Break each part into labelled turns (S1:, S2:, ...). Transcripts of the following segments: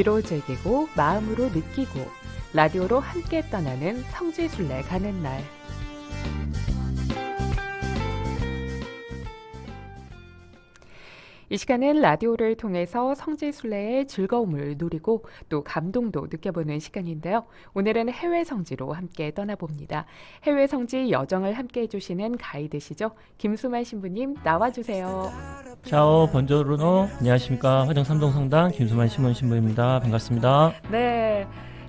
S1: 귀로 즐기고 마음으로 느끼고 라디오로 함께 떠나는 성지순례 가는 날. 이 시간은 라디오를 통해서 성지순례의 즐거움을 누리고 또 감동도 느껴보는 시간인데요. 오늘은 해외 성지로 함께 떠나봅니다. 해외 성지 여정을 함께 해주시는 가이드시죠. 김수만 신부님 나와주세요.
S2: 차오 번조르노 안녕하십니까 화정 삼동 성당 김수만 신문 신부입니다 반갑습니다
S1: 네.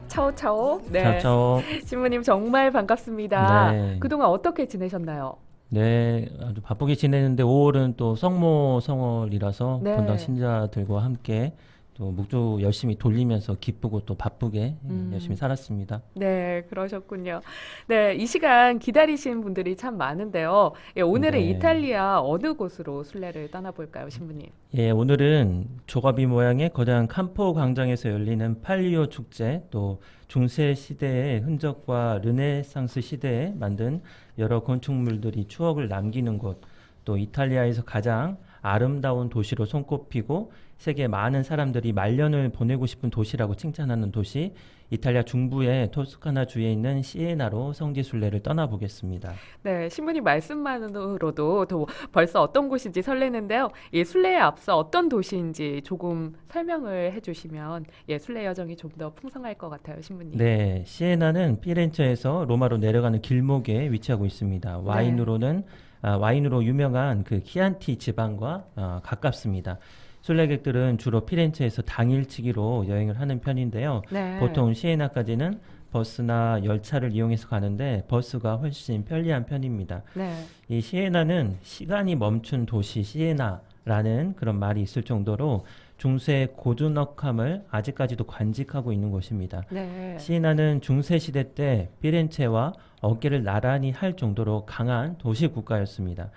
S1: 차오차오. 네.
S2: 차차오
S1: 신부님 정말 반갑습니다.
S2: 네.
S1: 그동안 어떻게 지내셨나요?
S2: 네 아주 바쁘게 지내는데 5월은 또 성모 성월이라서
S1: 네.
S2: 본당 신자들과 함께 또 묵주 열심히 돌리면서 기쁘고 또 바쁘게
S1: 음.
S2: 열심히 살았습니다
S1: 네, 그러셨군요. 네, 이 시간 기다리신 분들이 참 많은데요. 예, 오늘은
S2: 네.
S1: 이탈리아 어느 곳으로 순례를 떠나볼까요, 신부님?
S2: 예 오늘은 조가비 모양의 거대한 캄포 광장에서 열리는 팔리오 축제 또 중세 시대의 흔적과 르네상스 시대에 만든 여러 건축물들이 추억을 남기는 곳, 또 이탈리아에서 가장 아름다운 도시로 손꼽히고 세계 많은 사람들이 말년을 보내고 싶은 도시라고 칭찬하는 도시, 이탈리아 중부의 토스카나 주에 있는 시에나로 성지 순례를 떠나보겠습니다.
S1: 네, 신부님 말씀만으로도 또 벌써 어떤 곳인지 설레는데요. 이 순례에 앞서 어떤 도시인지 조금 설명을 해주시면 예, 순례 여정이 좀 더 풍성할 것 같아요, 신부님.
S2: 네, 시에나는 피렌체에서 로마로 내려가는 길목에 위치하고 있습니다. 와인으로는 아, 와인으로 유명한 그 키안티 지방과 아, 가깝습니다. 순례객들은 주로 피렌체에서 당일치기로 여행을 하는 편인데요.
S1: 네.
S2: 보통 시에나까지는 버스나 열차를 이용해서 가는데 버스가 훨씬 편리한 편입니다.
S1: 네.
S2: 이 시에나는 시간이 멈춘 도시 시에나라는 그런 말이 있을 정도로 중세 고즈넉함을 아직까지도 간직하고 있는 곳입니다.
S1: 네.
S2: 시에나는 중세 시대 때 피렌체와 어깨를 나란히 할 정도로 강한 도시 국가였습니다.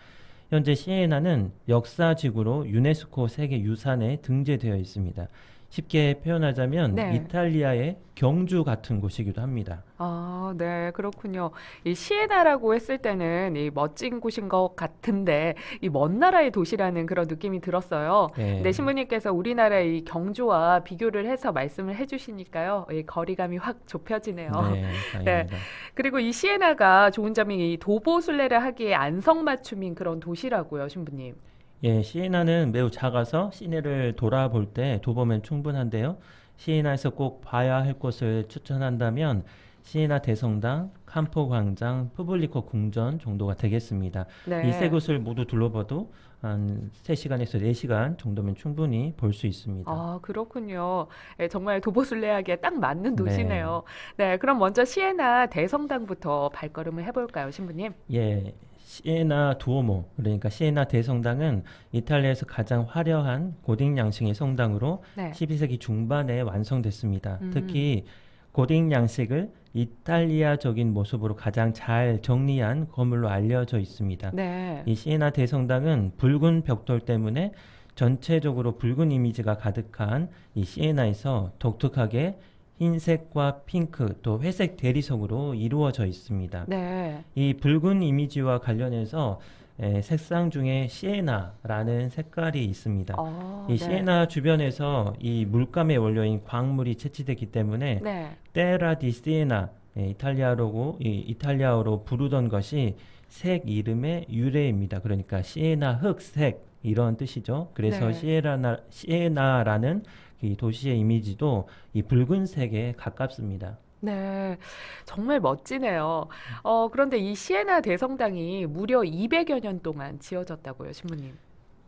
S2: 현재 시에나는 역사지구로 유네스코 세계 유산에 등재되어 있습니다. 쉽게 표현하자면
S1: 네.
S2: 이탈리아의 경주 같은 곳이기도 합니다.
S1: 아, 네, 그렇군요. 이 시에나라고 했을 때는 이 멋진 곳인 것 같은데 이 먼 나라의 도시라는 그런 느낌이 들었어요.
S2: 네.
S1: 근데 신부님께서 우리나라의 이 경주와 비교를 해서 말씀을 해주시니까요, 이 거리감이 확 좁혀지네요.
S2: 네, 다행입니다.
S1: 그리고 이 시에나가 좋은 점이 이 도보 순례를 하기에 안성맞춤인 그런 도시라고요, 신부님.
S2: 예, 시에나는 매우 작아서 시내를 돌아볼 때 도보면 충분한데요. 시에나에서 꼭 봐야 할 곳을 추천한다면 시에나 대성당, 캄포 광장, 푸블리코 궁전 정도가 되겠습니다.
S1: 네.
S2: 이 세 곳을 모두 둘러봐도 한 3시간에서 4시간 정도면 충분히 볼 수 있습니다.
S1: 아, 그렇군요. 예, 정말 도보 순례하기에 딱 맞는
S2: 네.
S1: 도시네요. 네, 그럼 먼저 시에나 대성당부터 발걸음을 해볼까요, 신부님?
S2: 예, 시에나 두오모, 그러니까 시에나 대성당은 이탈리아에서 가장 화려한 고딕 양식의 성당으로
S1: 네.
S2: 12세기 중반에 완성됐습니다.
S1: 음.
S2: 특히 고딕 양식을 이탈리아적인 모습으로 가장 잘 정리한 건물로 알려져 있습니다.
S1: 네.
S2: 이 시에나 대성당은 붉은 벽돌 때문에 전체적으로 붉은 이미지가 가득한 이 시에나에서 독특하게 흰색과 핑크 또 회색 대리석으로 이루어져 있습니다.
S1: 네.
S2: 이 붉은 이미지와 관련해서 에, 색상 중에 시에나라는 색깔이 있습니다.
S1: 어,
S2: 이
S1: 네.
S2: 시에나 주변에서 이 물감의 원료인 광물이 채취되기 때문에
S1: 네.
S2: 테라 디 시에나 예, 이탈리아로고 이 이탈리아어로 부르던 것이 색 이름의 유래입니다. 그러니까 시에나 흑색 이런 뜻이죠. 그래서
S1: 네.
S2: 시에나 시에나라는 이 도시의 이미지도 이 붉은색에 가깝습니다.
S1: 네. 정말 멋지네요. 어, 그런데 이 시에나 대성당이 무려 200여 년 동안 지어졌다고요, 신부님.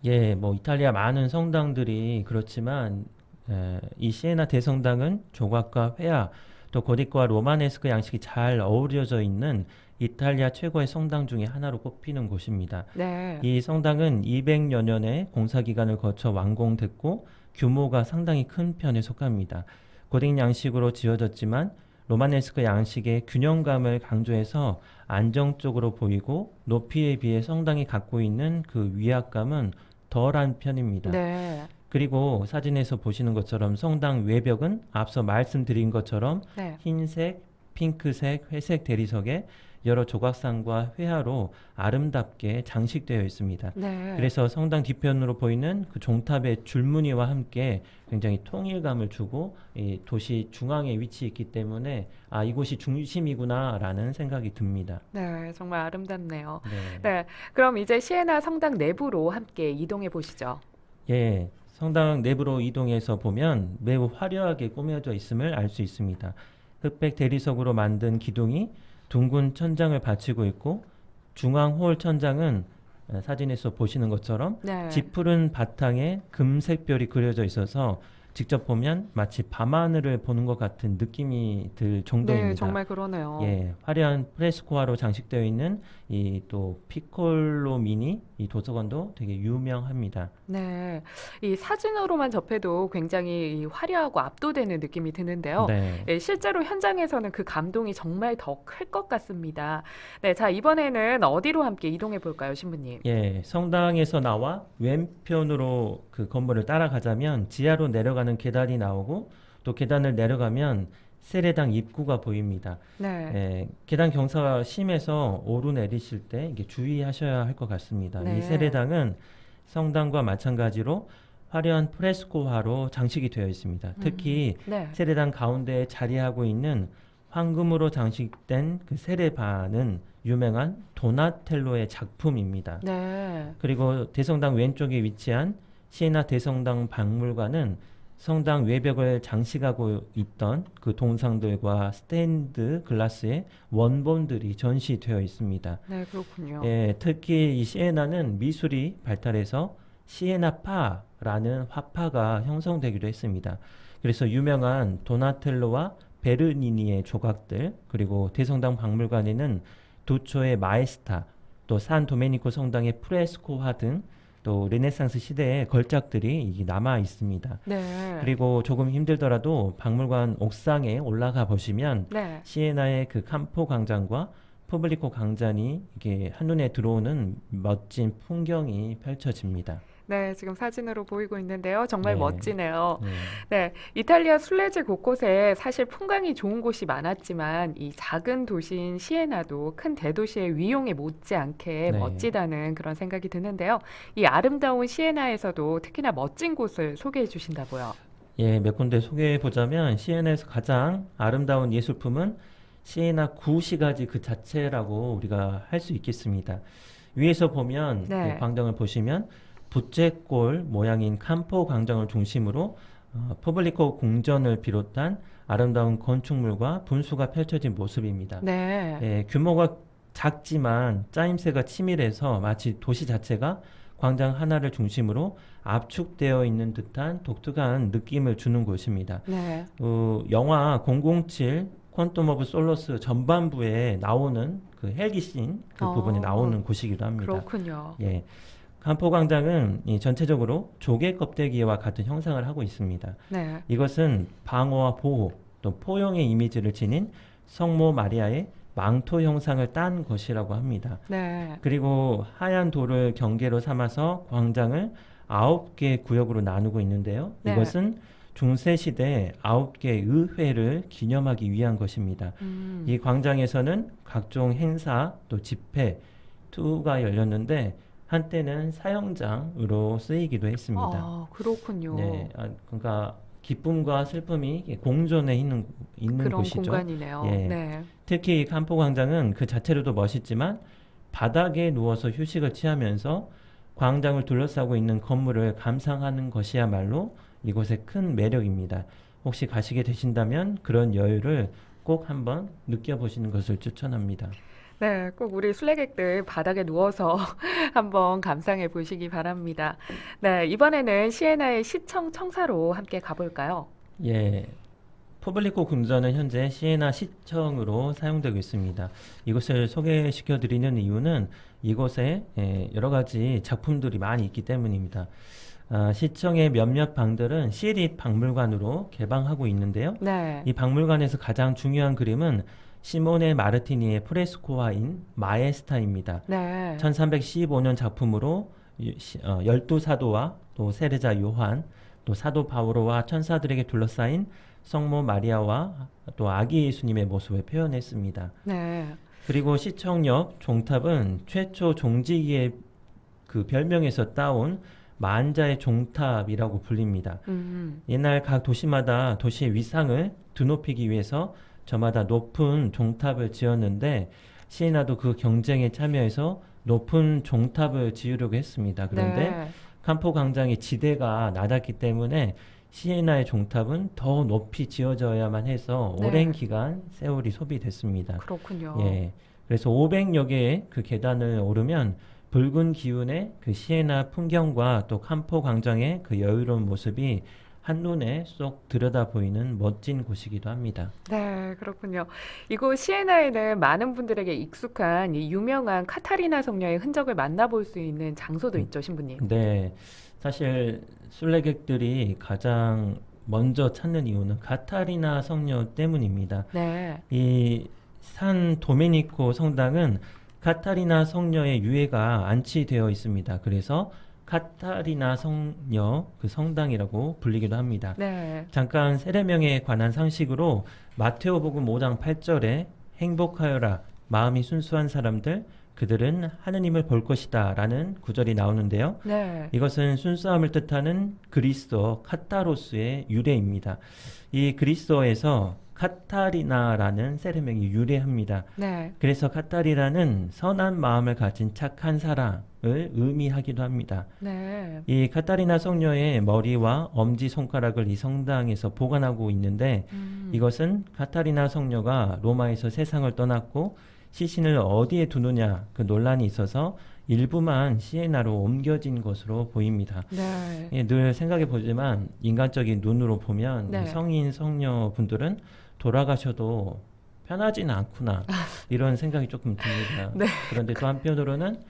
S2: 예, 뭐 이탈리아 많은 성당들이 그렇지만 에, 이 시에나 대성당은 조각과 회화 또 고딕과 로마네스크 양식이 잘 어우러져 있는 이탈리아 최고의 성당 중에 하나로 꼽히는 곳입니다.
S1: 네.
S2: 이 성당은 200여 년의 공사 기간을 거쳐 완공됐고 규모가 상당히 큰 편에 속합니다. 고딕 양식으로 지어졌지만 로마네스크 양식의 균형감을 강조해서 안정적으로 보이고 높이에 비해 성당이 갖고 있는 그 위압감은 덜한 편입니다.
S1: 네.
S2: 그리고 사진에서 보시는 것처럼 성당 외벽은 앞서 말씀드린 것처럼
S1: 네.
S2: 흰색, 핑크색, 회색 대리석에 여러 조각상과 회화로 아름답게 장식되어 있습니다.
S1: 네.
S2: 그래서 성당 뒤편으로 보이는 그 종탑의 줄무늬와 함께 굉장히 통일감을 주고 이 도시 중앙에 위치해 있기 때문에 아 이곳이 중심이구나라는 생각이 듭니다.
S1: 네, 정말 아름답네요.
S2: 네.
S1: 네, 그럼 이제 시에나 성당 내부로 함께 이동해 보시죠.
S2: 예, 성당 내부로 이동해서 보면 매우 화려하게 꾸며져 있음을 알 수 있습니다. 흑백 대리석으로 만든 기둥이 둥근 천장을 받치고 있고 중앙 홀 천장은 어, 사진에서 보시는 것처럼
S1: 네.
S2: 짙푸른 바탕에 금색 별이 그려져 있어서 직접 보면 마치 밤하늘을 보는 것 같은 느낌이 들 정도입니다.
S1: 네, 정말 그러네요.
S2: 예, 화려한 프레스코화로 장식되어 있는 이 또 피콜로 미니 이 도서관도 되게 유명합니다.
S1: 네, 이 사진으로만 접해도 굉장히 이 화려하고 압도되는 느낌이 드는데요.
S2: 네.
S1: 예, 실제로 현장에서는 그 감동이 정말 더 클 것 같습니다. 네, 자, 이번에는 어디로 함께 이동해 볼까요, 신부님?
S2: 예, 성당에서 나와 왼편으로 그 건물을 따라가자면 지하로 내려가는 계단이 나오고 또 계단을 내려가면 세례당 입구가 보입니다.
S1: 네.
S2: 예, 계단 경사가 심해서 오르내리실 때 이게 주의하셔야 할 것 같습니다.
S1: 네.
S2: 이 세례당은 성당과 마찬가지로 화려한 프레스코화로 장식이 되어 있습니다. 특히
S1: 네.
S2: 세례당 가운데에 자리하고 있는 황금으로 장식된 그 세례반은 유명한 도나텔로의 작품입니다.
S1: 네.
S2: 그리고 대성당 왼쪽에 위치한 시에나 대성당 박물관은 성당 외벽을 장식하고 있던 그 동상들과 스테인드 글라스의 원본들이 전시되어 있습니다.
S1: 네, 그렇군요.
S2: 예, 특히 이 시에나는 미술이 발달해서 시에나파라는 화파가 형성되기도 했습니다. 그래서 유명한 도나텔로와 베르니니의 조각들 그리고 대성당 박물관에는 도초의 마에스타 또 산 도메니코 성당의 프레스코화 등 또 르네상스 시대의 걸작들이 남아 있습니다.
S1: 네.
S2: 그리고 조금 힘들더라도 박물관 옥상에 올라가 보시면
S1: 네.
S2: 시에나의 그 캄포 광장과 포블리코 광장이 이게 한눈에 들어오는 멋진 풍경이 펼쳐집니다.
S1: 네, 지금 사진으로 보이고 있는데요. 정말
S2: 네.
S1: 멋지네요.
S2: 네.
S1: 네, 이탈리아 순례지 곳곳에 사실 풍광이 좋은 곳이 많았지만 이 작은 도시인 시에나도 큰 대도시의 위용에 못지않게
S2: 네.
S1: 멋지다는 그런 생각이 드는데요. 이 아름다운 시에나에서도 특히나 멋진 곳을 소개해 주신다고요.
S2: 예, 몇 군데 소개해 보자면 시에나에서 가장 아름다운 예술품은 시에나 구시가지 그 자체라고 우리가 할 수 있겠습니다. 위에서 보면
S1: 네.
S2: 그 광장을 보시면 부채꼴 모양인 캄포 광장을 중심으로 어, 포블리코 궁전을 비롯한 아름다운 건축물과 분수가 펼쳐진 모습입니다.
S1: 네.
S2: 예, 규모가 작지만 짜임새가 치밀해서 마치 도시 자체가 광장 하나를 중심으로 압축되어 있는 듯한 독특한 느낌을 주는 곳입니다.
S1: 네.
S2: 어, 영화 007 퀀텀 오브 솔로스 전반부에 나오는 그 헬기 씬 그
S1: 어.
S2: 부분에 나오는 곳이기도 합니다.
S1: 그렇군요.
S2: 예. 간포 광장은 이 전체적으로 조개 껍데기와 같은 형상을 하고 있습니다.
S1: 네.
S2: 이것은 방어와 보호, 또 포용의 이미지를 지닌 성모 마리아의 망토 형상을 딴 것이라고 합니다.
S1: 네.
S2: 그리고 하얀 돌을 경계로 삼아서 광장을 아홉 개 구역으로 나누고 있는데요.
S1: 네.
S2: 이것은 중세 시대 아홉 개 의회를 기념하기 위한 것입니다.
S1: 음.
S2: 이 광장에서는 각종 행사 또 집회 투가 열렸는데 한때는 사형장으로 쓰이기도 했습니다.
S1: 아, 그렇군요.
S2: 네, 아, 그러니까 기쁨과 슬픔이 공존해 있는 있는
S1: 그런
S2: 곳이죠.
S1: 공간이네요.
S2: 예.
S1: 네.
S2: 특히 캄포 광장은 그 자체로도 멋있지만 바닥에 누워서 휴식을 취하면서 광장을 둘러싸고 있는 건물을 감상하는 것이야말로 이곳의 큰 매력입니다. 혹시 가시게 되신다면 그런 여유를 꼭 한번 느껴보시는 것을 추천합니다.
S1: 네, 꼭 우리 순례객들 바닥에 누워서 한번 감상해 보시기 바랍니다. 네, 이번에는 시에나의 시청 청사로 함께 가볼까요?
S2: 예, 포블리코 궁전은 현재 시에나 시청으로 사용되고 있습니다. 이곳을 소개시켜 드리는 이유는 이곳에 예, 여러 가지 작품들이 많이 있기 때문입니다. 아, 시청의 몇몇 방들은 시립 박물관으로 개방하고 있는데요.
S1: 네.
S2: 이 박물관에서 가장 중요한 그림은 시모네 마르티니의 프레스코화인 마에스타입니다.
S1: 네.
S2: 1315년 작품으로 어, 열두 사도와 또 세례자 요한, 또 사도 바오로와 천사들에게 둘러싸인 성모 마리아와 또 아기 예수님의 모습을 표현했습니다.
S1: 네.
S2: 그리고 시청역 종탑은 최초 종지기의 그 별명에서 따온 만자의 종탑이라고 불립니다.
S1: 음.
S2: 옛날 각 도시마다 도시의 위상을 드높이기 위해서 저마다 높은 종탑을 지었는데 시에나도 그 경쟁에 참여해서 높은 종탑을 지으려고 했습니다. 그런데
S1: 네.
S2: 캄포 광장의 지대가 낮았기 때문에 시에나의 종탑은 더 높이 지어져야만 해서
S1: 네.
S2: 오랜 기간 세월이 소비됐습니다.
S1: 그렇군요.
S2: 예. 그래서 500여 개의 그 계단을 오르면 붉은 기운의 그 시에나 풍경과 또 캄포 광장의 그 여유로운 모습이 한눈에 쏙 들여다 보이는 멋진 곳이기도 합니다.
S1: 네, 그렇군요. 이곳 시에나에는 많은 분들에게 익숙한 이 유명한 카타리나 성녀의 흔적을 만나볼 수 있는 장소도
S2: 음.
S1: 있죠, 신부님.
S2: 네. 사실 순례객들이 가장 먼저 찾는 이유는 카타리나 성녀 때문입니다.
S1: 네.
S2: 이 산 도메니코 성당은 카타리나 성녀의 유해가 안치되어 있습니다. 그래서 카타리나 성녀 그 성당이라고 불리기도 합니다.
S1: 네.
S2: 잠깐 세례명에 관한 상식으로 마테오복음 5장 8절에 행복하여라 마음이 순수한 사람들 그들은 하느님을 볼 것이다 라는 구절이 나오는데요.
S1: 네.
S2: 이것은 순수함을 뜻하는 그리스도 카타로스의 유래입니다. 이 그리스도에서 카타리나라는 세례명이 유래합니다.
S1: 네.
S2: 그래서 카타리나는 선한 마음을 가진 착한 사람을 의미하기도 합니다.
S1: 네.
S2: 이 카타리나 성녀의 머리와 엄지 손가락을 이 성당에서 보관하고 있는데
S1: 음.
S2: 이것은 카타리나 성녀가 로마에서 세상을 떠났고 시신을 어디에 두느냐 그 논란이 있어서 일부만 시에나로 옮겨진 것으로 보입니다.
S1: 네.
S2: 예, 늘 생각해 보지만 인간적인 눈으로 보면
S1: 네.
S2: 이 성인 성녀 분들은 돌아가셔도 편하지는 않구나 이런 생각이 조금 듭니다.
S1: 네.
S2: 그런데 또 한편으로는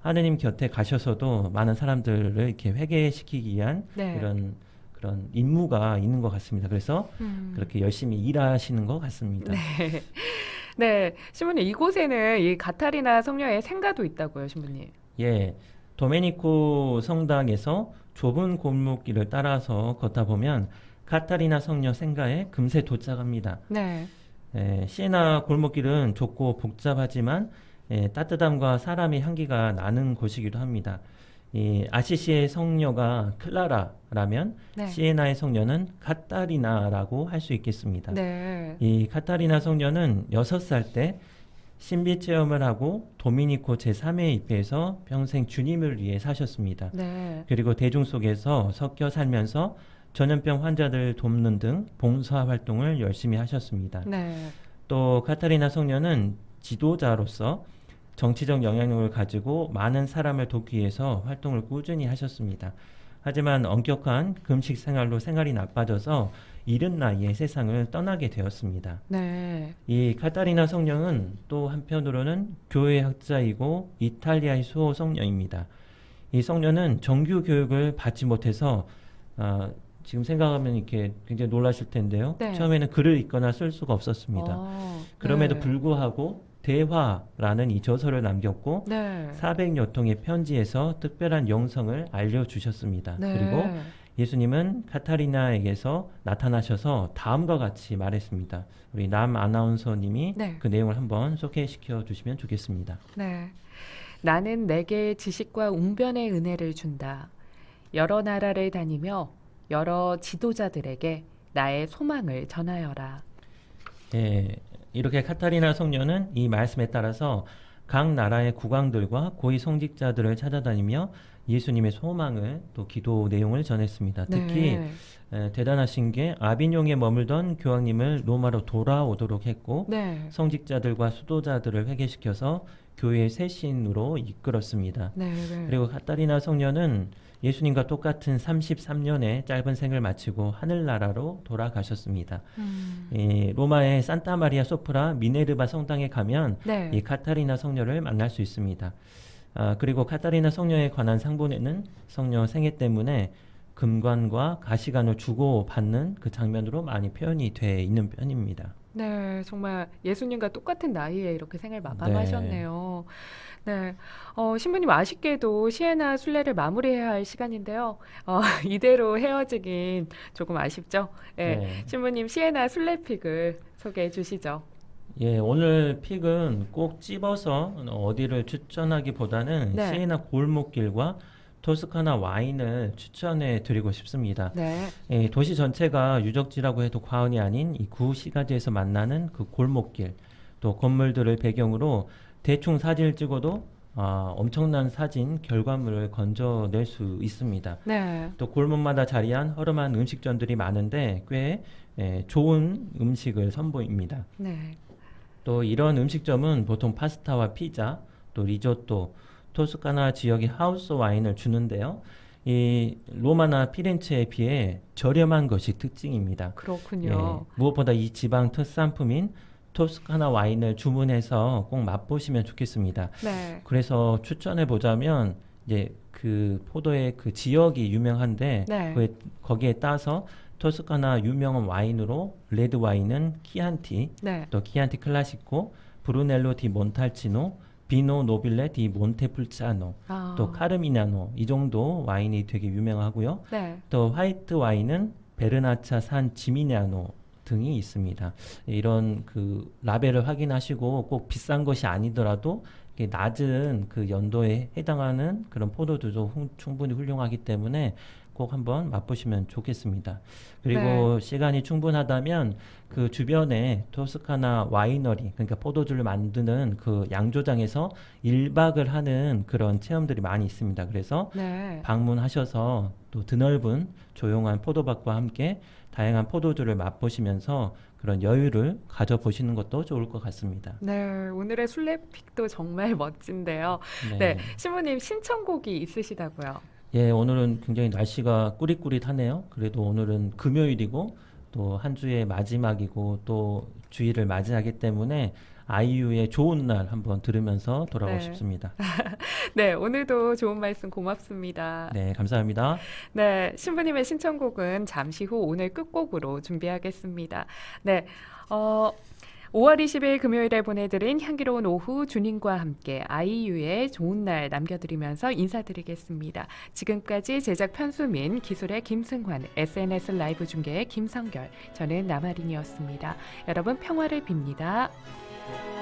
S2: 하느님 곁에 가셔서도 많은 사람들을 이렇게 회개시키기 위한
S1: 네.
S2: 그런 그런 임무가 있는 것 같습니다. 그래서
S1: 음.
S2: 그렇게 열심히 일하시는 것 같습니다.
S1: 네. 네. 신부님, 이곳에는 이 가타리나 성녀의 생가도 있다고요, 신부님.
S2: 예, 도메니코 성당에서 좁은 골목길을 따라서 걷다 보면 카타리나 성녀 생가에 금세 도착합니다.
S1: 네.
S2: 예, 시에나 골목길은 좁고 복잡하지만 예, 따뜻함과 사람의 향기가 나는 곳이기도 합니다. 이 아시시의 성녀가 클라라라면
S1: 네.
S2: 시에나의 성녀는 카타리나라고 할 수 있겠습니다.
S1: 네.
S2: 이 카타리나 성녀는 6살 때 신비 체험을 하고 도미니코 제3회 입회에서 평생 주님을 위해 사셨습니다.
S1: 네.
S2: 그리고 대중 속에서 섞여 살면서 전염병 환자들 돕는 등 봉사 활동을 열심히 하셨습니다.
S1: 네.
S2: 또 카타리나 성녀는 지도자로서 정치적 영향력을 가지고 많은 사람을 돕기 위해서 활동을 꾸준히 하셨습니다. 하지만 엄격한 금식 생활로 생활이 나빠져서 이른 나이에 세상을 떠나게 되었습니다.
S1: 네.
S2: 이 카타리나 성령은 또 한편으로는 교회 학자이고 이탈리아의 수호 성녀입니다. 이 성녀는 정규 교육을 받지 못해서 아, 지금 생각하면 이렇게 굉장히 놀라실 텐데요.
S1: 네.
S2: 처음에는 글을 읽거나 쓸 수가 없었습니다.
S1: 어,
S2: 그럼에도
S1: 네.
S2: 불구하고 대화라는 이 저서를 남겼고
S1: 네.
S2: 400여 통의 편지에서 특별한 영성을 알려주셨습니다.
S1: 네.
S2: 그리고 예수님은 카타리나에게서 나타나셔서 다음과 같이 말했습니다. 우리 남 아나운서님이
S1: 네.
S2: 그 내용을 한번 소개시켜 주시면 좋겠습니다.
S1: 네. 나는 내게 지식과 웅변의 은혜를 준다. 여러 나라를 다니며 여러 지도자들에게 나의 소망을 전하여라.
S2: 예, 이렇게 카타리나 성녀는 이 말씀에 따라서 각 나라의 국왕들과 고위 성직자들을 찾아다니며 예수님의 소망을 또 기도 내용을 전했습니다. 특히
S1: 네.
S2: 에, 대단하신 게 아비뇽에 머물던 교황님을 로마로 돌아오도록 했고
S1: 네.
S2: 성직자들과 수도자들을 회개시켜서 교회의 쇄신으로 이끌었습니다.
S1: 네. 네.
S2: 그리고 카타리나 성녀는 예수님과 똑같은 33년의 짧은 생을 마치고 하늘나라로 돌아가셨습니다.
S1: 음.
S2: 이 로마의 산타 마리아 소프라 미네르바 성당에 가면
S1: 네.
S2: 이 카타리나 성녀를 만날 수 있습니다. 아, 그리고 카타리나 성녀에 관한 상본에는 성녀 생애 때문에 금관과 가시관을 주고 받는 그 장면으로 많이 표현이 돼 있는 편입니다.
S1: 네, 정말 예수님과 똑같은 나이에 이렇게 생을 마감하셨네요. 네, 어, 신부님 아쉽게도 시에나 순례를 마무리해야 할 시간인데요. 어, 이대로 헤어지긴 조금 아쉽죠. 네,
S2: 네.
S1: 신부님 시에나 순례픽을 소개해 주시죠.
S2: 예, 오늘 픽은 꼭 집어서 어디를 추천하기보다는
S1: 네.
S2: 시에나 골목길과 토스카나 와인을 추천해 드리고 싶습니다.
S1: 네.
S2: 예, 도시 전체가 유적지라고 해도 과언이 아닌 이 구시가지에서 만나는 그 골목길, 또 건물들을 배경으로 대충 사진을 찍어도 아, 엄청난 사진 결과물을 건져낼 수 있습니다.
S1: 네.
S2: 또 골목마다 자리한 허름한 음식점들이 많은데 꽤 예, 좋은 음식을 선보입니다.
S1: 네.
S2: 또 이런 음식점은 보통 파스타와 피자, 또 리조또, 토스카나 지역의 하우스 와인을 주는데요. 이 로마나 피렌체에 비해 저렴한 것이 특징입니다.
S1: 그렇군요.
S2: 예, 무엇보다 이 지방 특산품인 토스카나 와인을 주문해서 꼭 맛보시면 좋겠습니다.
S1: 네.
S2: 그래서 추천해 보자면 이제 그 포도의 그 지역이 유명한데
S1: 네.
S2: 그에 거기에 따서 토스카나 유명한 와인으로 레드 와인은 키안티,
S1: 네.
S2: 또 키안티 클라시코, 브루넬로 디 몬탈치노, 비노 노빌레 디 몬테풀차노,
S1: 아.
S2: 또 카르미나노 이 정도 와인이 되게 유명하고요.
S1: 네.
S2: 또 화이트 와인은 베르나차 산 지미냐노 등이 있습니다. 이런 그 라벨을 확인하시고 꼭 비싼 것이 아니더라도 낮은 그 연도에 해당하는 그런 포도주도 훌- 충분히 훌륭하기 때문에 꼭 한번 맛보시면 좋겠습니다. 그리고 시간이 충분하다면 그 주변에 토스카나 와이너리 그러니까 포도주를 만드는 그 양조장에서 1박을 하는 그런 체험들이 많이 있습니다. 그래서
S1: 네.
S2: 방문하셔서 또 드넓은 조용한 포도밭과 함께 다양한 포도주를 맛보시면서 그런 여유를 가져보시는 것도 좋을 것 같습니다.
S1: 네. 오늘의 술래픽도 정말 멋진데요. 네. 신부님 신청곡이 있으시다고요.
S2: 예, 오늘은 굉장히 날씨가 꾸릿꾸릿하네요. 그래도 오늘은 금요일이고 또 한 주의 마지막이고 또 주일을 맞이하기 때문에 아이유의 좋은 날 한번 들으면서 돌아오고
S1: 네.
S2: 싶습니다.
S1: 네. 오늘도 좋은 말씀 고맙습니다.
S2: 네, 감사합니다.
S1: 네, 신부님의 신청곡은 잠시 후 오늘 끝곡으로 준비하겠습니다. 네, 어, 5월 20일 금요일에 보내드린 향기로운 오후 주님과 함께 아이유의 좋은 날 남겨드리면서 인사드리겠습니다. 지금까지 제작 편수민, 기술의 김승환, SNS 라이브 중계의 김성결, 저는 남아린이었습니다. 여러분 평화를 빕니다. Bye.